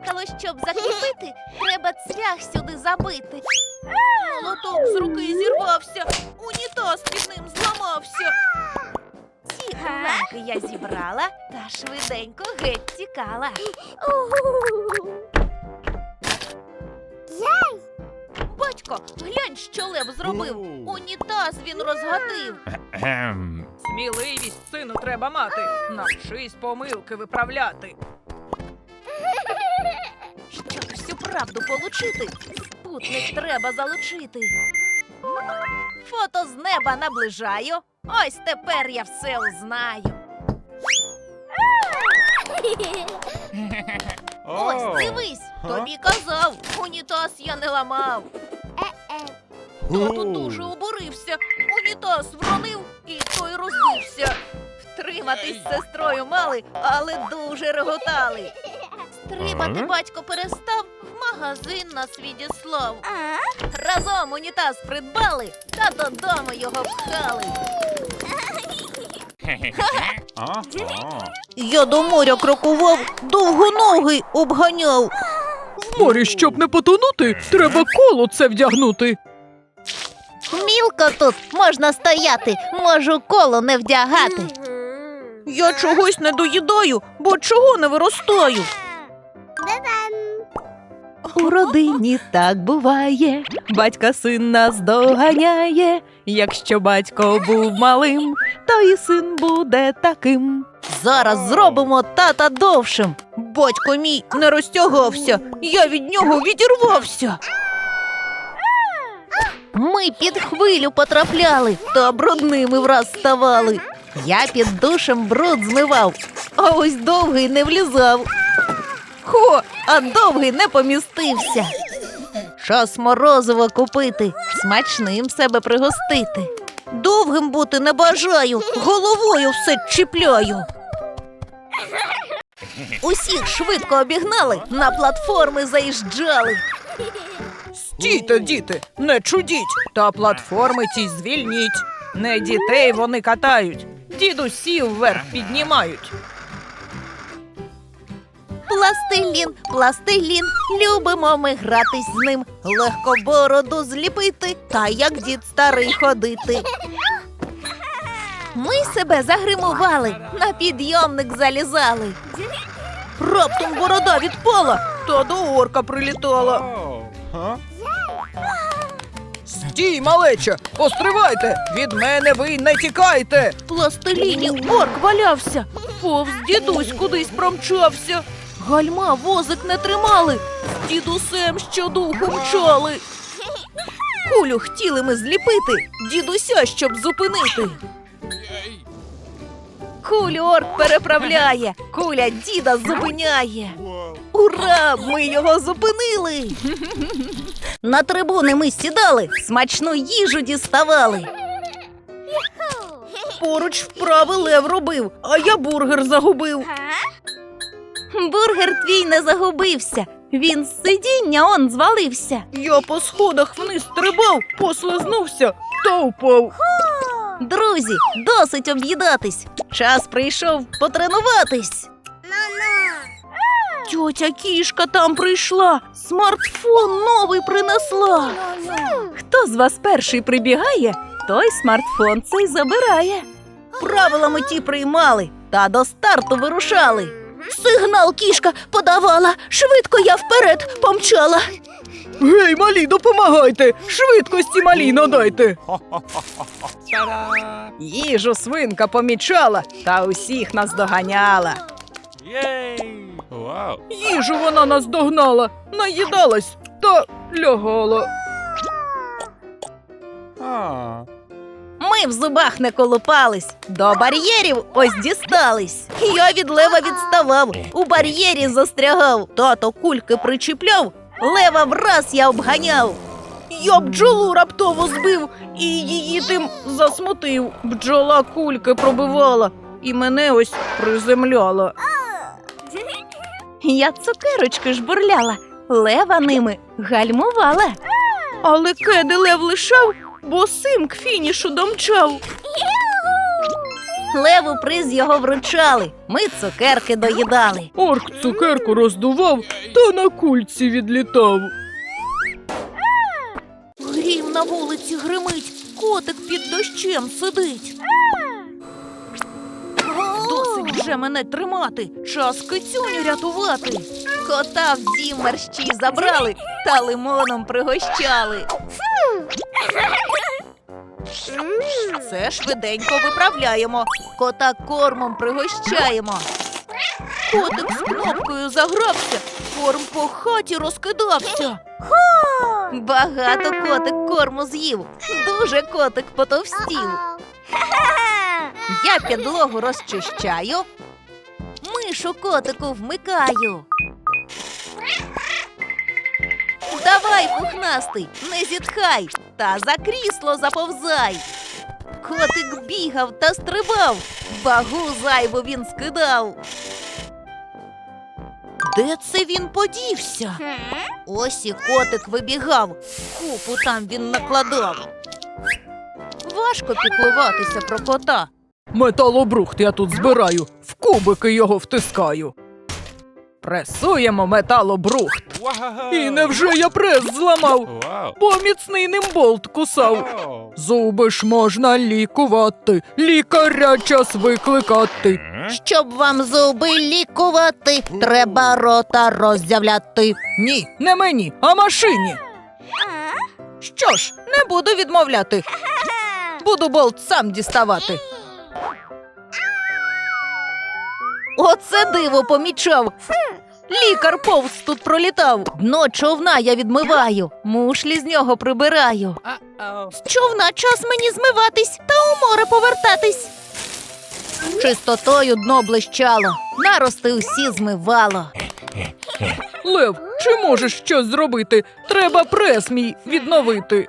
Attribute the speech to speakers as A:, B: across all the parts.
A: Дзеркало, щоб закріпити, треба цвях сюди забити. Молоток з руки зірвався, унітаз під ним зламався. Ці уламки я зібрала та швиденько геть тікала. Батько, глянь, що лев зробив. Унітаз він розгатив.
B: Ем,
C: Сміливість сину треба мати. Навчись помилки виправляти.
A: Правду получити, спутник треба залучити. Фото з неба наближаю. Ось тепер я все узнаю. Ось, дивись, тобі казав, унітаз я не ламав. Тато дуже обурився, унітаз вронив і той розбився. Втриматись з сестрою мали, але дуже реготали. Стрибати
B: Ага.
A: батько перестав, магазин нас відіслав. Разом унітаз придбали та додому його пхали. Я до моря крокував, довгоногий обганяв.
C: В морі, щоб не потонути, треба коло це вдягнути.
A: Мілко тут можна стояти, можу коло не вдягати. Я чогось не доїдаю, бо чого не виростаю.
D: У родині так буває, батька син нас доганяє. Якщо батько був малим, то і син буде таким.
A: Зараз зробимо тата довшим. Батько мій не розтягався, я від нього відірвався. Ми під хвилю потрапляли та брудними враз ставали. Я під душем бруд змивав, а ось довгий не влізав. Хо, а довгий не помістився. Час морозиво купити, смачним себе пригостити. Довгим бути не бажаю, головою все чіпляю. Усіх швидко обігнали, на платформи заїжджали.
C: Стійте, діти, не чудіть, та платформи ті звільніть. Не дітей вони катають, дідусів вверх піднімають.
A: Пластилін, пластилін, любимо ми гратись з ним, легко бороду зліпити, та як дід старий ходити. Ми себе загримували, на підйомник залізали. Раптом борода відпала, та до орка прилітала.
C: Стій, малече, постривайте! Від мене ви не тікайте!
A: Пластиліні орк валявся, повз дідусь кудись промчався. Гальма возик не тримали, з дідусем щодуху мчали. Кулю хотіли ми зліпити, дідуся, щоб зупинити. Кулю орк переправляє, куля діда зупиняє. Ура! Ми його зупинили. На трибуни ми сідали, смачну їжу діставали. Поруч вправи лев робив, а я бургер загубив. Бургер твій не загубився. Він з сидіння он звалився. Я по сходах вниз стрибав, послизнувся та впав. Друзі, досить об'їдатись. Час прийшов потренуватись. Тьотя кішка там прийшла, смартфон новий принесла.
D: Хто з вас перший прибігає, той смартфон цей забирає.
A: Правила ми ті приймали та до старту вирушали. Сигнал кішка подавала, швидко я вперед помчала.
C: Гей, малі, допомагайте! Швидкості малі надайте! Їжу свинка помічала та усіх нас доганяла. Їжу вона нас догнала, наїдалась та лягала.
A: В зубах не колупались, до бар'єрів ось дістались. Я від лева відставав, у бар'єрі застрягав, тато кульки причіпляв, лева враз я обганяв. Я бджолу раптово збив і її тим засмутив. Бджола кульки пробивала і мене ось приземляла.
D: Я цукерочки жбурляла, лева ними гальмувала.
A: Але кеди лев лишав, бо сим к фінішу домчав. Леву приз його вручали. Ми цукерки доїдали.
C: Орк цукерку роздував та на кульці відлітав.
A: Грім на вулиці гримить, котик під дощем сидить. Досить вже мене тримати, час кицюню рятувати. Кота в дім мерщій забрали та лимоном пригощали. Це швиденько виправляємо, кота кормом пригощаємо. Котик з кнопкою загрався, корм по хаті розкидався. Багато котик корму з'їв, дуже котик потовстів. Я підлогу розчищаю, мишу котику вмикаю. Давай, пухнастий, не зітхай, та за крісло заповзай. Котик бігав та стрибав, вагу зайву він скидав. Де це він подівся? Ось і котик вибігав, купу там він накладав. Важко піклуватися про кота.
C: Металобрухт я тут збираю, в кубики його втискаю. Пресуємо металобрухт. І невже я прес зламав, бо міцний ним болт кусав. Зуби ж можна лікувати, лікаря час викликати.
A: Щоб вам зуби лікувати, треба рота роззявляти.
C: Ні, не мені, а машині. Що ж, не буду відмовляти. Буду болт сам діставати.
A: Оце диво помічав. Лікар повз тут пролітав. Дно човна я відмиваю, мушлі з нього прибираю. З човна час мені змиватись та у море повертатись. Чистотою дно блищало, нарости усі змивало.
C: Лев, чи можеш щось зробити? Треба прес мій відновити.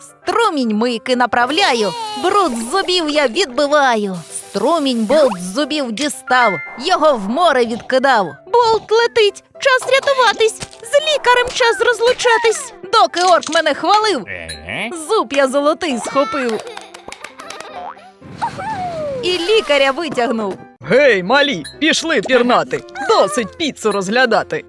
A: Струмінь мийки направляю, бруд з зубів я відбиваю. Струмінь болт з зубів дістав, його в море відкидав. Болт летить, час рятуватись, з лікарем час розлучатись. Доки орк мене хвалив, зуб я золотий схопив. І лікаря витягнув.
C: Гей, малі, пішли пірнати. Досить піцу розглядати.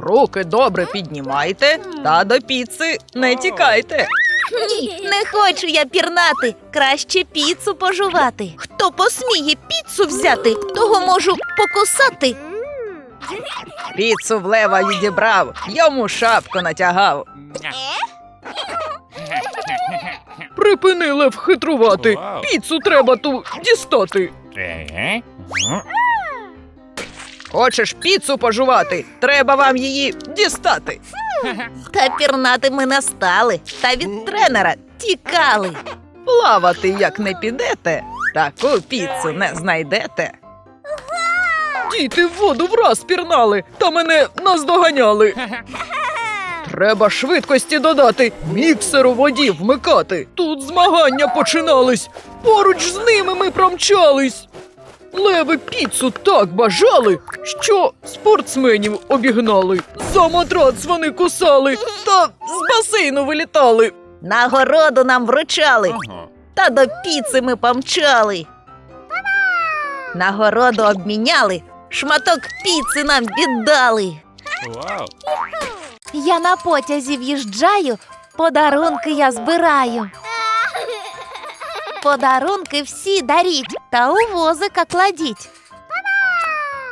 C: Руки добре піднімайте та до піци не тікайте.
A: Ні, не хочу я пірнати, краще піцу пожувати. Хто посміє піцу взяти, того можу покусати.
C: Піцу в лева відібрав, йому шапку натягав. Припини лев хитрувати. Піцу треба ту дістати. Хочеш піцу пожувати? Треба вам її дістати.
A: Та пірнати ми не стали, та від тренера тікали.
C: Плавати як не підете, таку піцу не знайдете. Діти в воду враз пірнали, та мене наздоганяли. Треба швидкості додати, міксер у воді вмикати. Тут змагання починались. Поруч з ними ми промчались. Леви піцу так бажали, що спортсменів обігнали. За матрац вони кусали та з басейну вилітали.
A: Нагороду нам вручали, та до піци ми помчали. Нагороду обміняли, шматок піци нам віддали. Я на потязі в'їжджаю, подарунки я збираю. Подарунки всі даріть та у возика кладіть.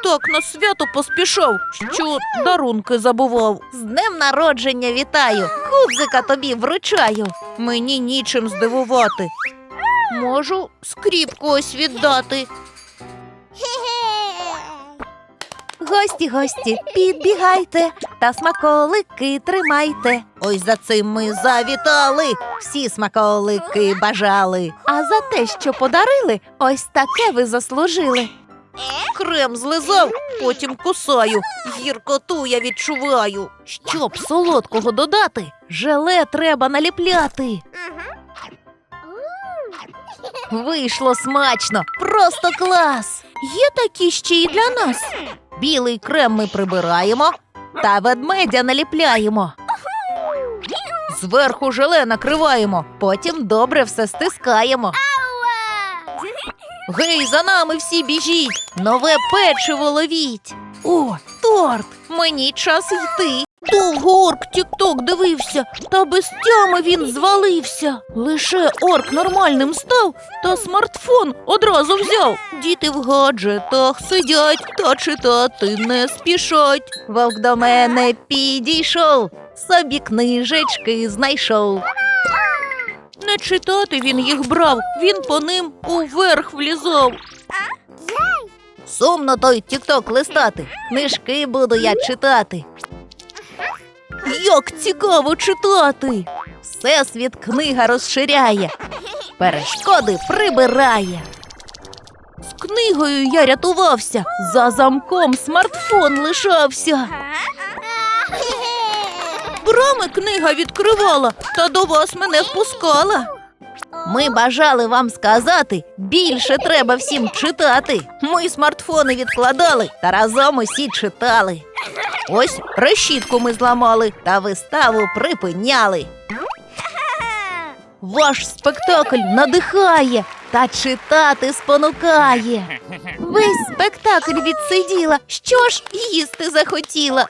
A: Так на свято поспішав, що дарунки забував. З днем народження вітаю, кудзика тобі вручаю. Мені нічим здивувати. Можу скріпку ось віддати. Гості, гості, підбігайте та смаколики тримайте. Ось за цим ми завітали, всі смаколики бажали. А за те, що подарили, ось таке ви заслужили. Крем злизав, потім кусаю, гіркоту я відчуваю. Щоб солодкого додати, желе треба наліпляти. Вийшло смачно, просто клас. Є такі ще й для нас. Білий крем ми прибираємо та ведмедя наліпляємо. Зверху желе накриваємо, потім добре все стискаємо. Гей, за нами всі біжіть! Нове печиво ловіть! О, торт! Мені час йти. Довго орк тік-ток дивився, та без тями він звалився. Лише орк нормальним став, та смартфон одразу взяв. Діти в гаджетах сидять та читати не спішать. Вовк до мене підійшов, собі книжечки знайшов. Не читати він їх брав, він по ним уверх влізав. Сумно той тік-ток листати, книжки буду я читати. Як цікаво читати! Всесвіт книга розширяє, перешкоди прибирає. З книгою я рятувався, за замком смартфон лишався. Брами книга відкривала, та до вас мене впускала. Ми бажали вам сказати, більше треба всім читати. Ми смартфони відкладали та разом усі читали. Ось решітку ми зламали та виставу припиняли. Ваш спектакль надихає та читати спонукає. Весь спектакль відсиділа, що ж їсти захотіла.